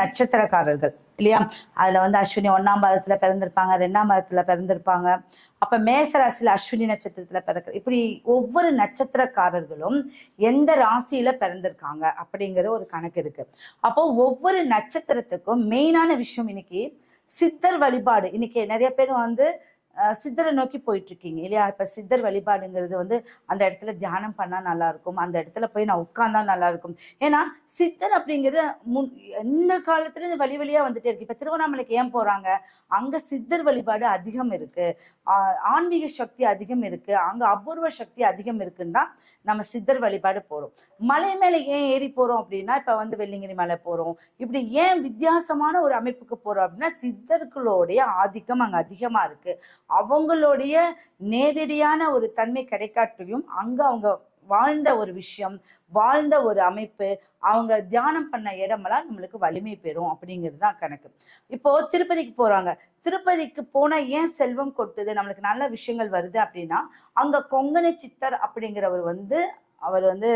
நட்சத்திரக்காரர்கள் இல்லையா? அதுல வந்து அஸ்வினி ஒன்னாம் பாதத்துல பிறந்திருப்பாங்க ரெண்டாம் பாதத்துல பிறந்திருப்பாங்க. அப்ப மேசராசியில அஸ்வினி நட்சத்திரத்துல பிறக்க இப்படி ஒவ்வொரு நட்சத்திரக்காரர்களும் எந்த ராசியில பிறந்திருக்காங்க அப்படிங்கிற ஒரு கணக்கு இருக்கு. அப்போ ஒவ்வொரு நட்சத்திரத்துக்கும் மெயினான விஷயம் இன்னைக்கு சித்தர் வழிபாடு. இன்னைக்கு நிறைய பேர் வந்து சித்தரை நோக்கி போயிட்டு இருக்கீங்க இல்லையா? இப்ப சித்தர் வழிபாடுங்கிறது வந்து அந்த இடத்துல தியானம் பண்ணா நல்லா இருக்கும் அந்த இடத்துல போய் நான் உட்கார்ந்தா நல்லா இருக்கும் ஏன்னா சித்தர் அப்படிங்கிறது முன் எந்த காலத்துல இந்த வழி வழியா வந்துட்டே இருக்கு. இப்ப திருவண்ணாமலைக்கு ஏன் போறாங்க? அங்க சித்தர் வழிபாடு அதிகம் இருக்கு. ஆன்மீக சக்தி அதிகம் இருக்கு. அங்க அபூர்வ சக்தி அதிகம் இருக்குன்னா நம்ம சித்தர் வழிபாடு போறோம். மலை மேல ஏன் ஏறி போறோம் அப்படின்னா இப்ப வந்து வெள்ளிங்கிரி மலை போறோம். இப்படி ஏன் வித்தியாசமான ஒரு அமைப்புக்கு போறோம் அப்படின்னா சித்தர்களுடைய ஆதிக்கம் அங்க அதிகமா இருக்கு. அவங்களுடைய நேரடியான ஒரு தன்மை கிடைக்காட்டியும் அங்க அவங்க வாழ்ந்த ஒரு விஷயம் வாழ்ந்த ஒரு அமைப்பு அவங்க தியானம் பண்ண இடமெல்லாம் நம்மளுக்கு வலிமை பெறும் அப்படிங்கிறது தான் கணக்கு. இப்போ திருப்பதிக்கு போறாங்க. திருப்பதிக்கு போனா ஏன் செல்வம் கொட்டுது? நம்மளுக்கு நல்ல விஷயங்கள் வருது அப்படின்னா அங்க கொங்கணி சித்தர் அப்படிங்கிறவர் வந்து அவர் வந்து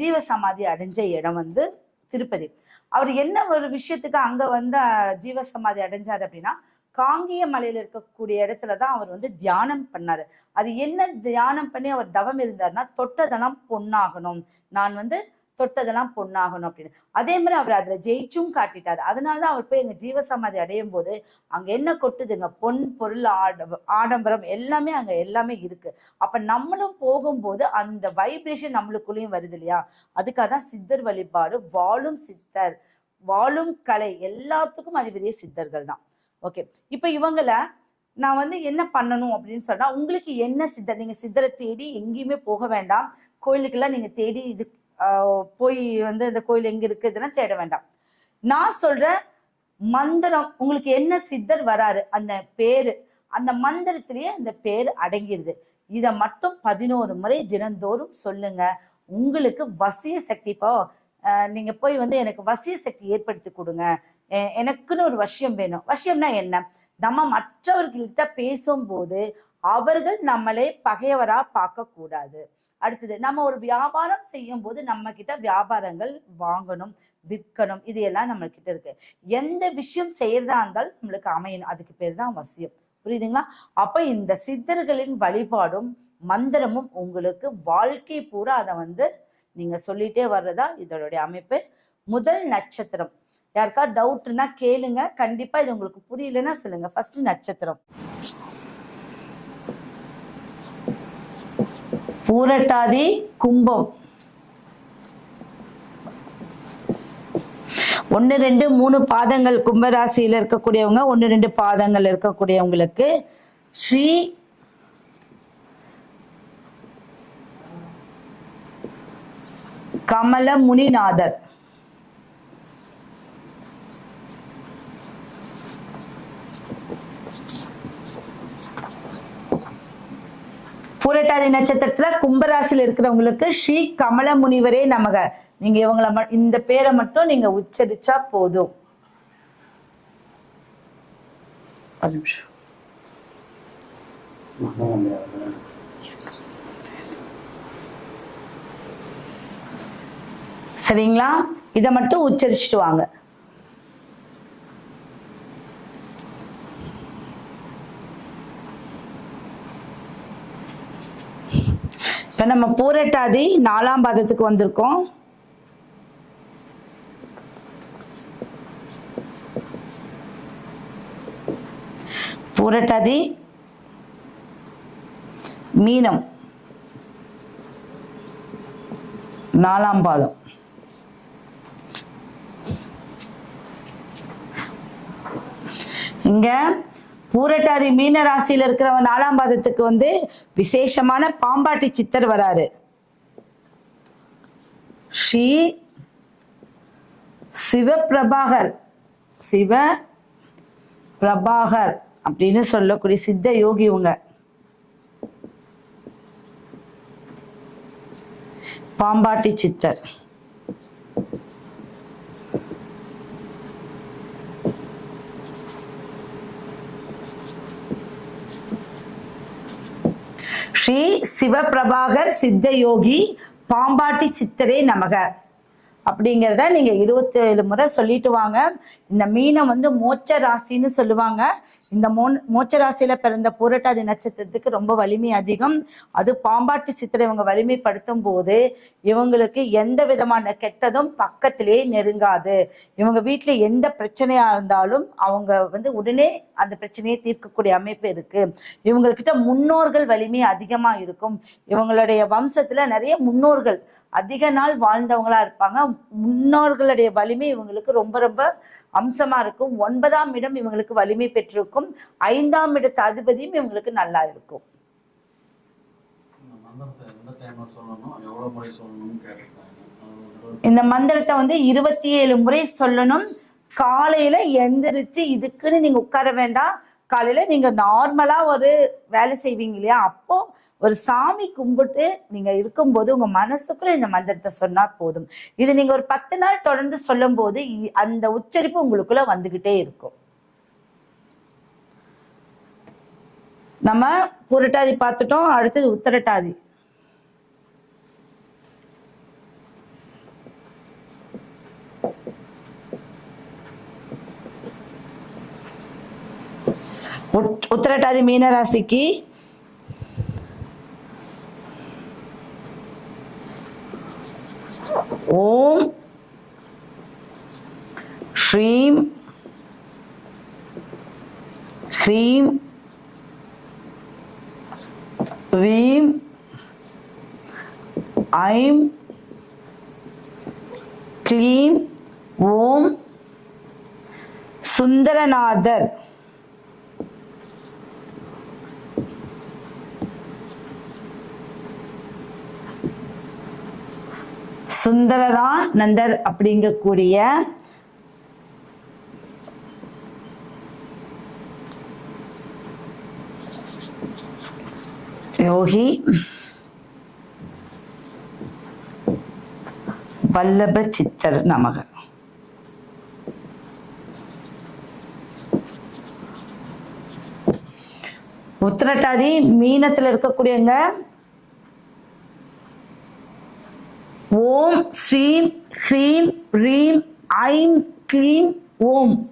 ஜீவ சமாதி அடைஞ்ச இடம் வந்து திருப்பதி. அவர் என்ன ஒரு விஷயத்துக்கு அங்க வந்து ஜீவ சமாதி அடைஞ்சார் அப்படின்னா காங்கியமலையில் இருக்கக்கூடிய இடத்துல தான் அவர் வந்து தியானம் பண்ணார். அது என்ன தியானம் பண்ணி அவர் தவம் இருந்தாருன்னா தொட்டதெல்லாம் பொண்ணாகணும் நான் வந்து தொட்டதெல்லாம் பொண்ணாகணும் அப்படின்னு. அதே மாதிரி அவர் அதில் ஜெயிச்சும் அதனால தான் அவர் போய் எங்கள் ஜீவசமாதி அடையும் போது அங்கே என்ன கொட்டுதுங்க? பொன் பொருள் ஆட ஆடம்பரம் எல்லாமே அங்கே எல்லாமே இருக்குது அப்போ நம்மளும் போகும்போது அந்த வைப்ரேஷன் நம்மளுக்குள்ளேயும் வருது இல்லையா? அதுக்காக தான் சித்தர் வழிபாடு வாழும் சித்தர் வாழும் கலை எல்லாத்துக்கும் அதிபதியே சித்தர்கள் தான். ஓகே இப்போ இவங்கள நான் வந்து என்ன பண்ணணும் அப்படின்னு சொன்னா உங்களுக்கு என்ன சித்தர் நீங்க சித்தரை தேடி எங்கேயுமே போக வேண்டாம். கோயிலுக்கெல்லாம் நீங்க தேடி இது போய் வந்து இந்த கோயில் எங்க இருக்கு இதெல்லாம் தேட வேண்டாம். நான் சொல்ற மந்திரம் உங்களுக்கு என்ன சித்தர் வராரு அந்த பேரு அந்த மந்திரத்திலேயே அந்த பேர் அடங்கிருது. இதை மட்டும் பதினோரு முறை தினந்தோறும் சொல்லுங்க. உங்களுக்கு வசிய சக்தி இப்போ நீங்க போய் வந்து எனக்கு வசிய சக்தி ஏற்படுத்தி கொடுங்க. எனக்குன்னு ஒரு வசியம் வேணும். வசியம்னா என்ன? நம்ம மற்றவர்கள்கிட்ட பேசும்போது அவர்கள் நம்மளே பகையவரா பார்க்க கூடாது அடுத்தது நம்ம ஒரு வியாபாரம் செய்யும் போது நம்ம கிட்ட வியாபாரங்கள் வாங்கணும் விற்கணும் இது எல்லாம் நம்ம கிட்ட இருக்கு. எந்த விஷயம் செய்யறதா இருந்தாலும் நம்மளுக்கு அமையணும். அதுக்கு பேர் தான் வசியம். புரியுதுங்களா? அப்ப இந்த சித்தர்களின் வழிபாடும் மந்திரமும் உங்களுக்கு வாழ்க்கை பூரா அதை வந்து நீங்க சொல்லிட்டே வர்றதா இதனுடைய அமைப்பு. முதல் நட்சத்திரம். யாருக்கா டவுட்னா கேளுங்க. கண்டிப்பா இது உங்களுக்கு புரியலன்னா சொல்லுங்க. ஃபர்ஸ்ட் நட்சத்திரம். பூரட்டாதி கும்பம். ஒன்று ரெண்டு மூணு பாதங்கள் கும்பராசியில் இருக்கக்கூடியவங்க ஒன்று ரெண்டு பாதங்கள் இருக்கக்கூடியவங்களுக்கு ஸ்ரீ கமல முனிநாதர் பூரட்டாதி நட்சத்திரத்துல கும்பராசியில் இருக்கிறவங்களுக்கு ஸ்ரீ கமல முனிவரே நமக. நீங்க இவங்கள இந்த பேரை மட்டும் நீங்க உச்சரிச்சா போதும். சரிங்களா? இதை மட்டும் உச்சரிச்சுட்டு வாங்க. நம்ம பூரட்டாதி நாலாம் பாதத்துக்கு வந்திருக்கோம். பூரட்டாதி மீனம் நாலாம் பாதம். இங்கே பூரட்டாதி மீன ராசியில இருக்கிறவன் நாலாம் பாதத்துக்கு வந்து விசேஷமான பாம்பாட்டி சித்தர் வராரு. ஸ்ரீ சிவபிரபாகர். சிவ பிரபாகர் அப்படின்னு சொல்லக்கூடிய சித்த யோகி இவங்க. பாம்பாட்டி சித்தர். ஸ்ரீ சிவபிரபாகர் சித்த யோகி பாம்பாட்டி சித்தரே நமக. அப்படிங்கிறத நீங்க இருபத்தி ஏழு முறை சொல்லிட்டு வாங்க. இந்த மீனை வந்து மோச்ச ராசின்னு சொல்லுவாங்க. இந்த மோ மோச்ச ராசியில பிறந்த பூரட்டாதி நட்சத்திரத்துக்கு ரொம்ப வலிமை அதிகம். அது பாம்பாட்டி சித்திரை இவங்க வலிமைப்படுத்தும் போது இவங்களுக்கு எந்த விதமான கெட்டதும் பக்கத்திலே நெருங்காது. இவங்க வீட்டுல எந்த பிரச்சனையா இருந்தாலும் அவங்க வந்து உடனே அந்த பிரச்சனையை தீர்க்கக்கூடிய அமைப்பு இருக்கு. இவங்கக்கிட்ட முன்னோர்கள் வலிமை அதிகமா இருக்கும். இவங்களுடைய வம்சத்துல நிறைய முன்னோர்கள் அதிக நாள் வாழ்ந்தவங்களா இருப்பாங்க. முன்னோர்களுடைய வலிமை இவங்களுக்கு ரொம்ப ரொம்ப அம்சமா இருக்கும். ஒன்பதாம் இடம் இவங்களுக்கு வலிமை பெற்றிருக்கும். ஐந்தாம் இடத்து அதிபதியும் இவங்களுக்கு நல்லா இருக்கும். இந்த மந்திரத்தை இந்த மந்திரத்தை வந்து இருபத்தி ஏழு முறை சொல்லணும். காலையில எந்திரிச்சு இதுக்குன்னு நீங்க உட்கார வேண்டாம். காலையில நீங்க நார்மலா ஒரு வேலை செய்வீங்க இல்லையா? அப்போ ஒரு சாமி கும்பிட்டு நீங்க இருக்கும்போது உங்க மனசுக்குள்ள இந்த மந்திரத்தை சொன்னா போதும். இது நீங்க ஒரு பத்து நாள் தொடர்ந்து சொல்லும் போது இ- அந்த உச்சரிப்பு உங்களுக்குள்ள வந்துகிட்டே இருக்கும். நம்ம புரட்டாதி பார்த்துட்டோம் அடுத்தது உத்தரட்டாதி. உத்திரட்டாதி மீனராசிக்கு ஓம் ஸ்ரீம் ஹ்ரீம் ரீம் ஐம் க்ளீம் ஓம் சுந்தரநாதர். சுந்தரரானந்தர் அப்படிங்கக்கூடிய யோகி வல்லப சித்தர் நமக. உத்திரட்டாதி மீனத்துல இருக்கக்கூடியங்க ஓம் ஸ்ரீம் ஹ்ரீம் ரீம் ஐம் க்ளீம் ஓம்.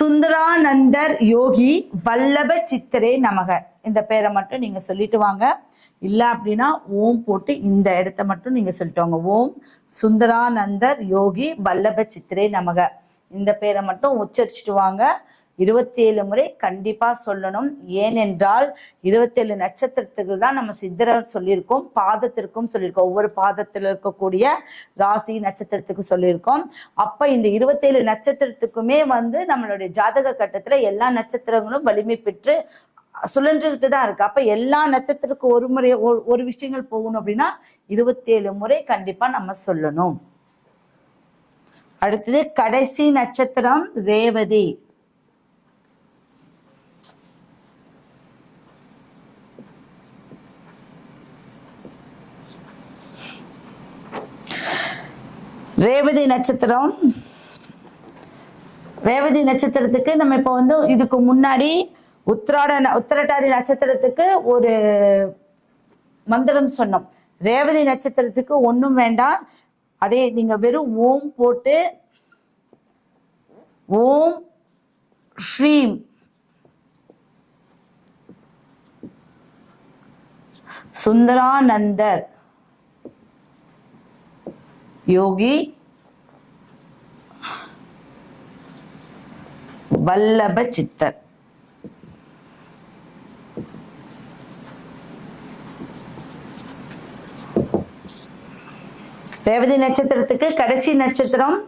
சுந்தரானந்தர் யோகி வல்லப சித்தரே நமக. இந்த பேரை மட்டும் நீங்க சொல்லிட்டு வாங்க. இல்ல அப்படின்னா ஓம் போட்டு இந்த இடத்த மட்டும் நீங்க சொல்லிட்டு வாங்க. ஓம் சுந்தரானந்தர் யோகி வல்லப சித்திரே நமக. இந்த பேரை மட்டும் உச்சரிச்சுட்டு வாங்க. இருபத்தி ஏழு முறை கண்டிப்பா சொல்லணும். ஏனென்றால் இருபத்தேழு நட்சத்திரத்துக்கு தான் நம்ம சித்தர் சொல்லியிருக்கோம். பாதத்திற்கும் சொல்லியிருக்கோம். ஒவ்வொரு பாதத்தில் இருக்கக்கூடிய ராசி நட்சத்திரத்துக்கு சொல்லியிருக்கோம். அப்ப இந்த இருபத்தேழு நட்சத்திரத்துக்குமே வந்து நம்மளுடைய ஜாதக கட்டத்துல எல்லா நட்சத்திரங்களும் வலிமை பெற்று சுழன்றுகிட்டு தான் இருக்கு. அப்ப எல்லா நட்சத்திரத்துக்கும் ஒரு முறை ஒரு விஷயங்கள் போகணும் அப்படின்னா இருபத்தேழு முறை கண்டிப்பா நம்ம சொல்லணும். அடுத்தது கடைசி நட்சத்திரம் ரேவதி. ரேவதி நட்சத்திரம். ரேவதி நட்சத்திரத்துக்கு நம்ம இப்போ வந்து இதுக்கு முன்னாடி உத்திராட ந- உத்திரட்டாதி நட்சத்திரத்துக்கு ஒரு மந்திரம் சொன்னோம். ரேவதி நட்சத்திரத்துக்கு ஒன்றும் வேண்டாம். அதே நீங்கள் வெறும் ஓம் போட்டு ஓம் ஸ்ரீம். சுந்தரானந்தர். யோகி வல்லப சித்தர். ரேவதி நட்சத்திரத்துக்கு கடைசி நட்சத்திரம்.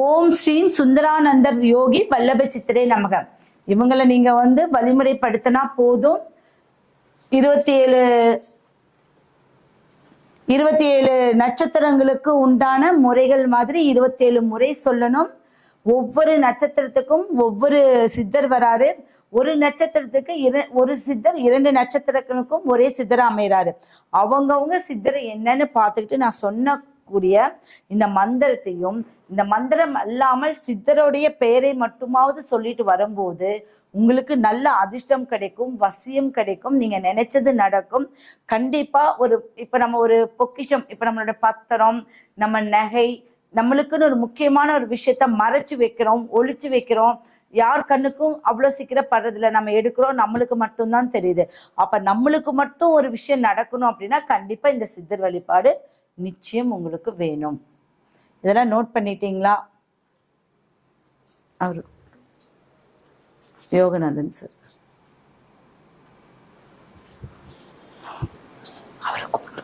ஓம் ஸ்ரீம் சுந்தரானந்தர் யோகி வல்லப சித்திரே நமகம் இவங்களை நீங்க வந்து வழிமுறைப்படுத்தினா போதும். இருபத்தி ஏழு இருபத்தி ஏழு நட்சத்திரங்களுக்கு உண்டான முறைகள் மாதிரி இருபத்தேழு முறை சொல்லணும். ஒவ்வொரு நட்சத்திரத்துக்கும் ஒவ்வொரு சித்தர் வராரு. ஒரு நட்சத்திரத்துக்கு இர ஒரு சித்தர் இரண்டு நட்சத்திரங்களுக்கும் ஒரே சித்தர் அமைகிறாரு அவங்கவுங்க சித்தர் என்னன்னு பார்த்துக்கிட்டு நான் சொன்ன கூடிய இந்த மந்திரத்தையும் இந்த மந்திரம் அல்லாமல் சித்தருடைய பெயரை மட்டுமாவது சொல்லிட்டு வரும்போது உங்களுக்கு நல்ல அதிர்ஷ்டம் கிடைக்கும் வசியம் கிடைக்கும் நீங்க நினைச்சது நடக்கும். கண்டிப்பா ஒரு இப்ப நம்ம ஒரு பொக்கிஷம் இப்ப நம்மளோட பத்திரம் நம்ம நகை நம்மளுக்குன்னு ஒரு முக்கியமான ஒரு விஷயத்த மறைச்சு வைக்கிறோம் ஒழிச்சு வைக்கிறோம். யார் கண்ணுக்கும் அவ்வளோ சீக்கிரம் படுறதில்ல. நம்ம எடுக்கிறோம் நம்மளுக்கு மட்டும்தான் தெரியுது. அப்ப நம்மளுக்கு மட்டும் ஒரு விஷயம் நடக்கணும் அப்படின்னா கண்டிப்பா இந்த சித்தர் வழிபாடு நிச்சயம் உங்களுக்கு வேணும். இதெல்லாம் நோட் பண்ணிட்டீங்களா? அவரு யோகநாதன் சார் அவரை கூப்பிட்டு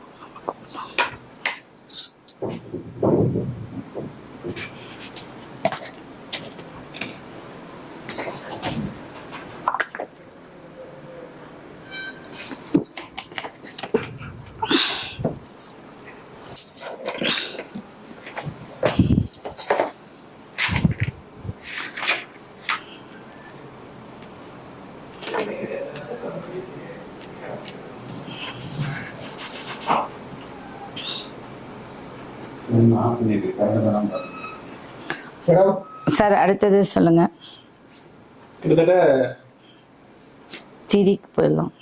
சார் அடுத்தது சொல்லுங்க. கிட்டத்தட்ட திதிக்கு போயிடலாம்.